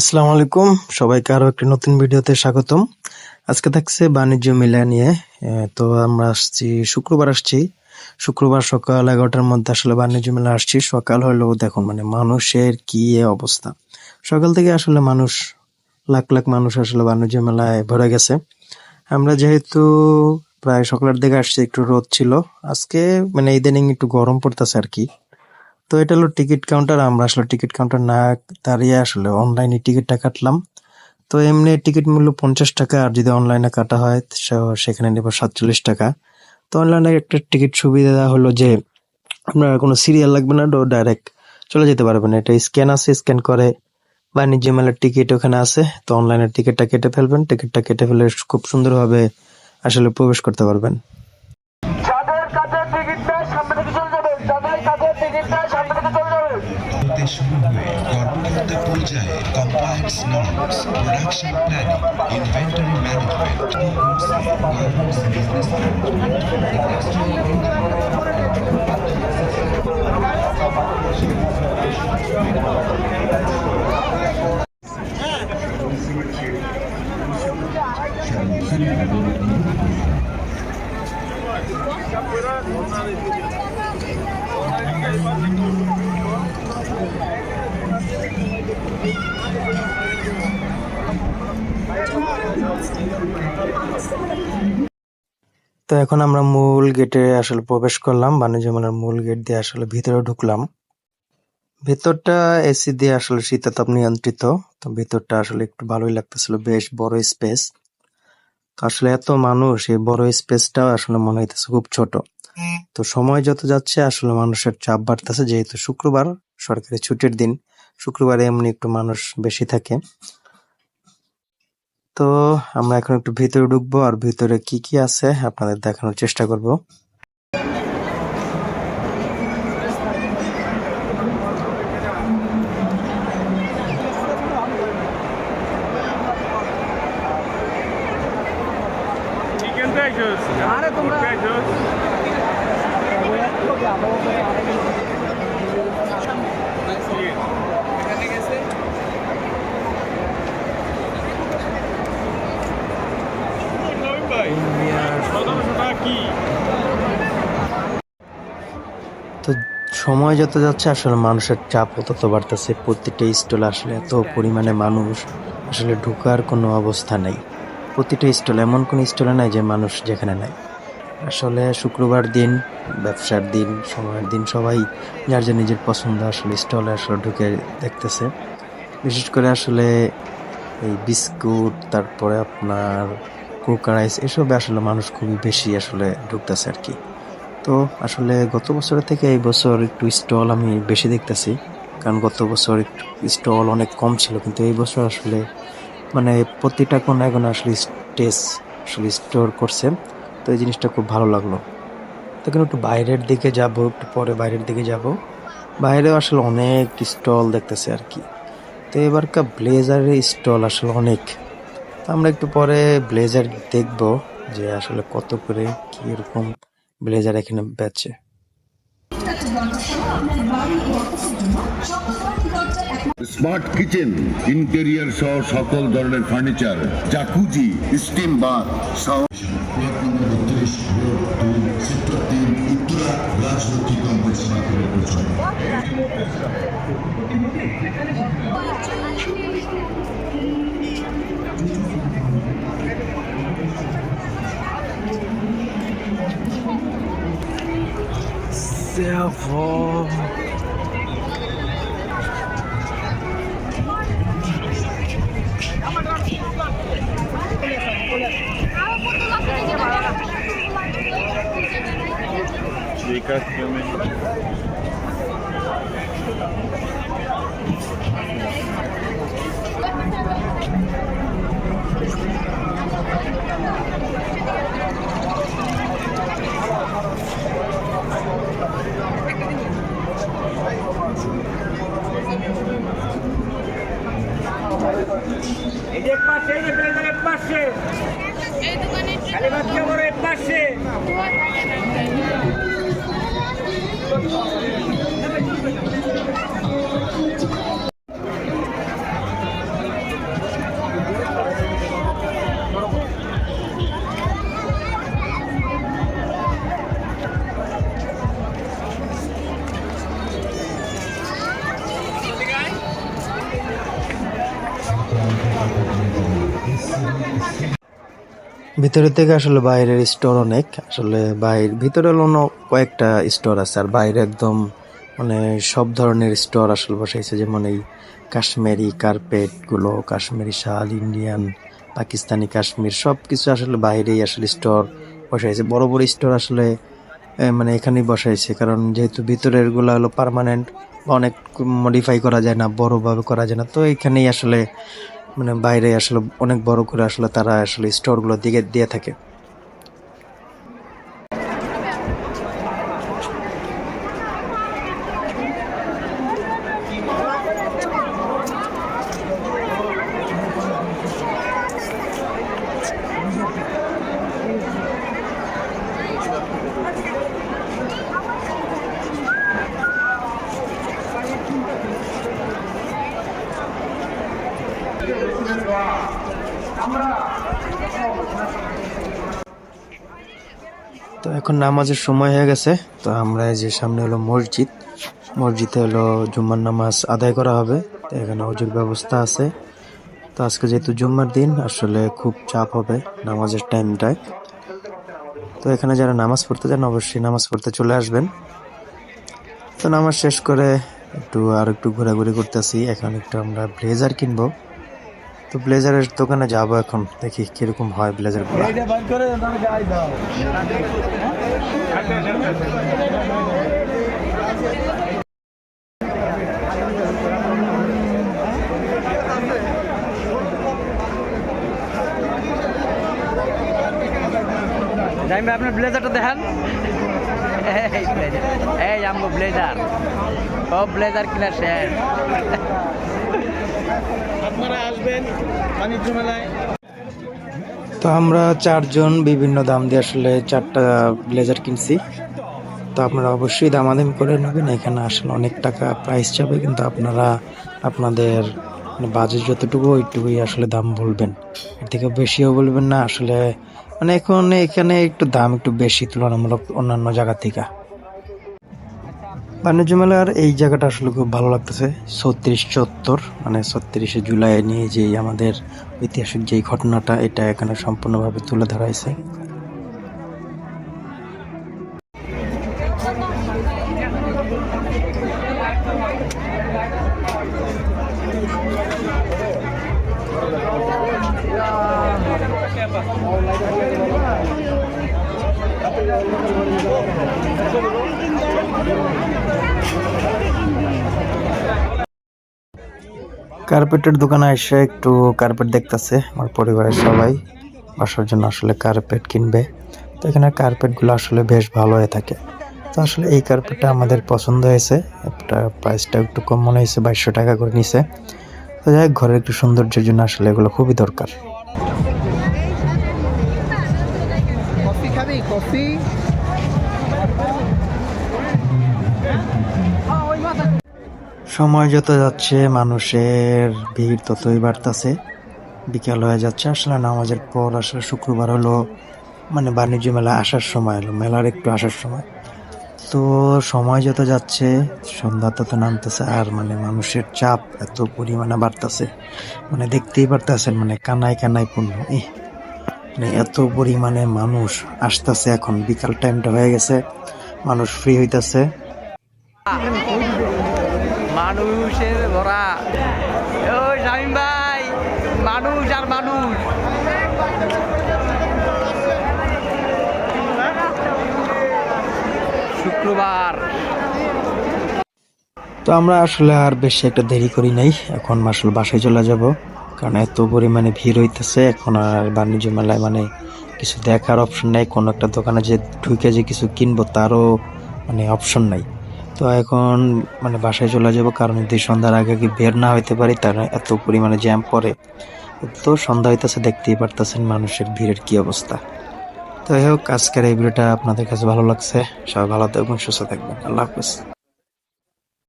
আসসালামু আলাইকুম। সবাইকে আরও একটি নতুন ভিডিওতে স্বাগতম। আজকে থাকছে বাণিজ্য মেলা নিয়ে তো আমরা আসছি, শুক্রবার আসছি। শুক্রবার সকাল এগারোটার মধ্যে আসলে বাণিজ্য মেলা আসছি। সকাল হলেও দেখুন মানে মানুষের কি অবস্থা। সকাল থেকে আসলে মানুষ, লাখ লাখ মানুষ আসলে বাণিজ্য মেলায় ভরে গেছে। আমরা যেহেতু প্রায় সকালের দিকে আসছি, একটু রোদ ছিল। আজকে মানে ইদানিং একটু গরম পড়তেছে আর কি। তো এটা হলো টিকিট কাউন্টার, আমরা আসলে টিকিট কাউন্টার না দাঁড়িয়ে আসলে অনলাইনে টিকিটটা কাটলাম। তো এমনি টিকিট মূল্য পঞ্চাশ টাকা, আর যদি অনলাইনে কাটা হয় সেখানে নেব সাতচল্লিশ টাকা। তো অনলাইনে একটা টিকিট সুবিধা হলো যে, আপনার কোনো সিরিয়াল লাগবে না ডাইরেক্ট চলে যেতে পারবেন। এটা স্ক্যান আছে স্ক্যান করে বাণিজ্য মেলার টিকিট ওখানে আছে, তো অনলাইনে টিকিটটা কেটে ফেলবেন। টিকিটটা কেটে ফেলে খুব সুন্দরভাবে আসলে প্রবেশ করতে পারবেন। হতে শুরু হয়ে কর্মকর্তা পর্যায়ে compliance norms production planning inventory management তো এখন আমরা মূল গেটে আসলে প্রবেশ করলাম, বাণিজ্য মেলার মূল গেট দিয়ে আসলে ভিতরে ঢুকলাম। ভেতরটা এসি দিয়ে আসলে শীতাতাপ নিয়ন্ত্রিত, তো ভেতরটা আসলে একটু ভালোই লাগতেছিল, বেশ বড় স্পেস। তো আসলে এত মানুষ, এই বড় স্পেসটাও আসলে মনে হইতেছে খুব ছোট। তো সময় যত যাচ্ছে, আসলে মানুষের চাপ বাড়তেছে, যেহেতু শুক্রবার, সরকারি ছুটির দিন, শুক্রবারে এমনি একটু মানুষ বেশি থাকে। তো আমরা এখন একটু ভিতরে ঢুকবো, আর ভিতরে কি কি আছে আপনাদের দেখানোর চেষ্টা করব। সময় যত যাচ্ছে, আসলে মানুষের চাপ তত বাড়তেছে। প্রতিটা স্টলে আসলে এত পরিমাণে মানুষ আসলে ঢোকার কোনো অবস্থা নেই। প্রতিটা স্টল, এমন কোনো স্টলে নাই যে মানুষ যেখানে নাই। আসলে শুক্রবার দিন, ব্যবসার দিন, সময়ের দিন, সবাই যার যার নিজের পছন্দ আসলে স্টলে আসলে ঢুকে দেখতেছে। বিশেষ করে আসলে এই বিস্কুট, তারপরে আপনার কোকা রাইস, এসবে আসলে মানুষ খুবই বেশি আসলে ঢুকতেছে আর কি। তো আসলে গত বছরের থেকে এই বছর একটু স্টল আমি বেশি দেখতেছি। কারণ গত বছর একটু স্টল অনেক কম ছিল, কিন্তু এই বছর আসলে মানে প্রতিটা কোনায় এখন আসলে স্টেজ আসলে স্টোর করছে। তো এই জিনিসটা খুব ভালো লাগল। তো তখন একটু বাইরের দিকে যাব, একটু পরে বাইরের দিকে যাব। বাইরেও আসলে অনেক স্টল দেখতেছে আর কি। তো এবারকার ব্লেজারের স্টল আসলে অনেক। তো আমরা একটু পরে ব্লেজার দেখব যে আসলে কত করে কি এরকম ব্লেজার এখানে বেচে। স্মার্ট কিচেন ইন্টেরিয়ার সহ সকল ধরনের ফার্নিচার জাকুজি স্টিম বাথ সহ Essa é a avó. Fica filme. Thank ভিতরের থেকে আসলে বাইরের স্টোর অনেক। আসলে বাইরে ভিতরে অন্য কয়েকটা স্টোর আছে, আর বাইরে একদম মানে সব ধরনের স্টোর আসলে বসাইছে। যেমন এই কাশ্মীরি কার্পেটগুলো, কাশ্মীরি শাল ইন্ডিয়ান পাকিস্তানি কাশ্মীর সব কিছু আসলে বাইরেই আসলে স্টোর বসাইছে। বড় বড় স্টোর আসলে মানে এখানেই বসাইছে। কারণ যেহেতু ভিতরেরগুলা হলো পার্মানেন্ট অনেক মডিফাই করা যায় না, বড়ভাবে করা যায় না। তো এখানেই আসলে মানে বাইরে আসলে অনেক বড় করে আসলে তারা আসলে স্টোরগুলো দিকে দিয়ে থাকে। তো এখন নামাজের সময় হয়ে গেছে, তো আমরা যে সামনে হলো মসজিদ। মসজিদে হলো জুম্মার নামাজ আদায় করা হবে, তো এখানে অজুর ব্যবস্থা আছে। তো আজকে যেহেতু জুম্মার দিন, আসলে খুব চাপ হবে নামাজের টাইমটায়। তো এখানে যারা নামাজ পড়তে যান অবশ্যই নামাজ পড়তে চলে আসবেন। তো নামাজ শেষ করে একটু আর একটু ঘোরাঘুরি করতেছি। এখন একটু আমরা ব্লেজার কিনবো। তো ব্লেজারের দোকানে যাব এখন। দেখি কীরকম হয় ব্লেজারগুলো। জাইম ভাই আপনার ব্লেজারটা দেখান। এই ব্লেজার এই আমগো ব্লেজার। ও ব্লেজার কিনা শেষ। তো আমরা চারজন বিভিন্ন দাম দিয়ে আসলে চারটা ব্লেজার কিনছি। তো আপনারা অবশ্যই দামাদামি করে নেবেন। এখানে আসলে অনেক টাকা প্রাইস যাবে, কিন্তু আপনারা আপনাদের বাজেট যতটুকু, ওইটুকুই আসলে দাম বলবেন। এর থেকে বেশিও বলবেন না, আসলে মানে এখন এখানে একটু দাম একটু বেশি তুলনামূলক অন্যান্য জায়গা থেকে। বাণিজ্য মেলার এই জায়গাটা আসলে খুব ভালো লাগতেছে। ছত্রিশ চত্বর মানে ছত্রিশে জুলাই নিয়ে যে আমাদের ঐতিহাসিক যেই ঘটনাটা, এটা এখানে সম্পূর্ণভাবে তুলে ধরা হয়েছে। কার্পেটের দোকানে এসে একটু কার্পেট দেখতেছে, আমার পরিবারের সবাই। বাসার জন্য আসলে কার্পেট কিনবে। তো এখানে কার্পেটগুলো আসলে বেশ ভালো হয়ে থাকে। তো আসলে এই কার্পেটটা আমাদের পছন্দ হয়েছে। একটা প্রাইসটা একটু কম মনে হয়েছে, বাইশশো টাকা করে নিছে। তো যাই ঘরের একটু সৌন্দর্যের জন্য আসলে এগুলো খুবই দরকার। কফি সময় যত যাচ্ছে, মানুষের ভিড় ততই বাড়তেছে। বিকেল হয়ে যাচ্ছে, আসলে নামাজের পর আসলে শুক্রবার হলো মানে বাণিজ্য মেলা আসার সময় হলো, মেলার একটু আসার সময়। তো সময় যত যাচ্ছে, সন্ধ্যা তত নামতেছে, আর মানে মানুষের চাপ এত পরিমাণে বাড়তেছে। মানে দেখতেই পারতেছেন মানে কানায় কানায় পূর্ণ। মানে এত পরিমাণে মানুষ আসতেছে এখন বিকাল টাইমটা হয়ে গেছে মানুষ ফ্রি হইতাছে। মানুষের ভরা। ও শামিম ভাই মানুষ আর মানুষ। শুক্রবার। তো আমরা আসলে আর বেশি একটা দেরি করি নাই এখন আসলে বাসায় চলে যাব। কারণ এত পরিমাণে ভিড় হইতেছে, এখন আর বাণিজ্য মেলায় মানে কিছু দেখার অপশন নাই। কোনো একটা দোকানে যে ঢুকে যে কিছু কিনবো তারও মানে অপশন নাই। তো এখন মানে বাসায় চলে যাব, কারণ যদি সন্ধ্যার আগে কি বের না হইতে পারি তার এত পরিমাণে জ্যাম পড়ে। তো সন্ধ্যা হইতেছে, দেখতেই পারতেছেন মানুষের ভিড়ের কি অবস্থা। তো যাই হোক, আজকের এই ভিডিওটা আপনাদের কাছে ভালো লাগছে। সবাই ভালো থাকবেন, সুস্থ থাকবেন। আল্লাহ হাফিজ।